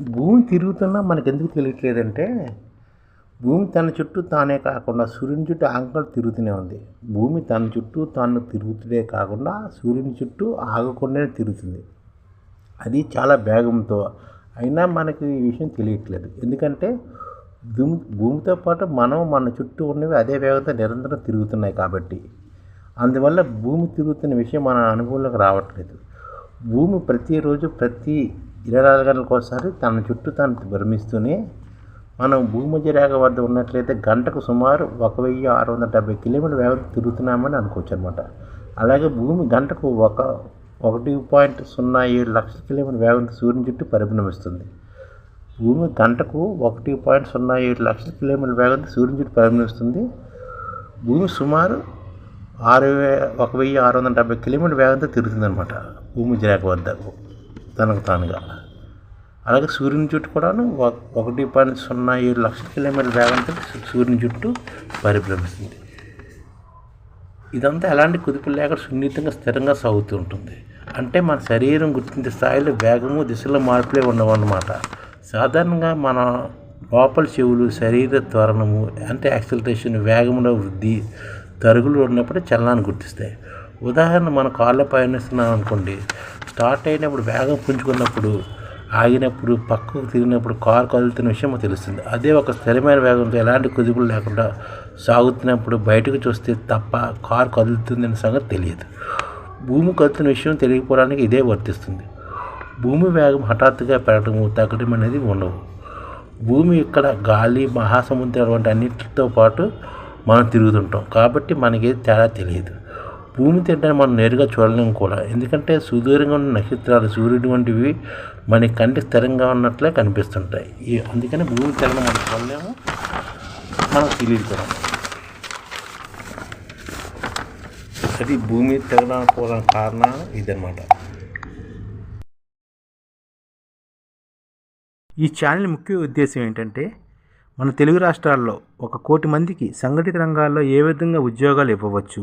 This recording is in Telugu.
భూమి తిరుగుతున్నా మనకు ఎందుకు తెలియట్లేదంటే భూమి తన చుట్టూ తానే కాకుండా సూర్యుని చుట్టూ ఆగకుండా తిరుగుతూనే ఉంది. భూమి తన చుట్టూ తాను తిరుగుతుడే కాకుండా సూర్యుని చుట్టూ ఆగకుండానే తిరుగుతుంది. అది చాలా వేగంతో అయినా మనకి ఈ విషయం తెలియట్లేదు. ఎందుకంటే భూమి భూమితో పాటు మనం మన చుట్టూ ఉన్నవి అదే వేగంతో నిరంతరం తిరుగుతున్నాయి కాబట్టి. అందువల్ల భూమి తిరుగుతున్న విషయం మన అనుభవంలోకి రావట్లేదు. భూమి ప్రతిరోజు ప్రతి ఇరవై నాలుగు గంటలకు ఒకసారి తన చుట్టూ తను భ్రమిస్తూనే మనం భూమధ్య రేఖ వద్ద ఉన్నట్లయితే గంటకు సుమారు ఒక వెయ్యి ఆరు వందల డెబ్బై కిలోమీటర్ వేగం తిరుగుతున్నామని అనుకోవచ్చు అనమాట అలాగే భూమి గంటకు ఒక ఒకటి పాయింట్ సున్నా ఏడు లక్షల కిలోమీటర్ వేగంతో సూర్యుని చుట్టూ పరిభ్రమిస్తుంది. భూమి గంటకు ఒకటి పాయింట్ సున్నా ఏడు లక్షల కిలోమీటర్ వేగంతో సూర్యుని చుట్టూ పరిభ్రమిస్తుంది. భూమి సుమారు ఆరు వే ఒక వెయ్యి ఆరు వందల డెబ్బై కిలోమీటర్ వేగంతో తిరుగుతుందనమాట భూమి రేఖ వద్ద తనకు తానుగా. అలాగే సూర్యుని చుట్టూ కూడాను ఒక- ఒకటి పాయింట్ సున్నా ఏడు లక్షల కిలోమీటర్ వేగంతో సూర్యుని చుట్టూ పరిభ్రమిస్తుంది. ఇదంతా ఎలాంటి కుదుపు లేక సున్నితంగా స్థిరంగా సాగుతూ ఉంటుంది. అంటే మన శరీరం గుర్తించే స్థాయిలో వేగము దిశలో మార్పులే ఉండవన్నమాట. సాధారణంగా మన లోపల చెవులు శరీర త్వరణము అంటే యాక్సిలరేషన్ వేగంలో వృద్ధి తరుగులు ఉన్నప్పుడు చలనాన్ని గుర్తిస్తాయి. ఉదాహరణ మన కాళ్ళ పయనిస్తున్నాం అనుకోండి. స్టార్ట్ అయినప్పుడు వేగం పుంజుకున్నప్పుడు ఆగినప్పుడు పక్కకు తిరిగినప్పుడు కారు కదులుతున్న విషయం తెలుస్తుంది. అదే ఒక స్థిరమైన వేగంతో ఎలాంటి కుదుపులు లేకుండా సాగుతున్నప్పుడు బయటకు చూస్తే తప్ప కారు కదులుతుందనే సంగతి తెలియదు. భూమి కదులుతున్న విషయం తెలియకపోవడానికి ఇదే వర్తిస్తుంది. భూమి వేగం హఠాత్తుగా పెరగడము తగ్గడం అనేది ఉండవు. భూమి ఇక్కడ గాలి మహాసముద్రాలు వంటి అన్నిటితో పాటు మనం తిరుగుతుంటాం. కాబట్టి మనకి తేడా తెలియదు. భూమి తింటాన్ని మనం నేరుగా చూడలేము కూడా. ఎందుకంటే సుదూరంగా ఉన్న నక్షత్రాలు సూర్యుడు వంటివి మన కంటి స్థిరంగా ఉన్నట్లే కనిపిస్తుంటాయి. ఈ అందుకని భూమి తిరగడం మనం చూడలేము. మనకు తెలియదు కూడా. అది భూమి తిరగడానికి కూడా కారణం ఇదన్నమాట. ఈ ఛానల్ ముఖ్య ఉద్దేశం ఏంటంటే మన తెలుగు రాష్ట్రాల్లో ఒక కోటి మందికి సంఘటిత రంగాల్లో ఏ విధంగా ఉద్యోగాలు ఇవ్వవచ్చు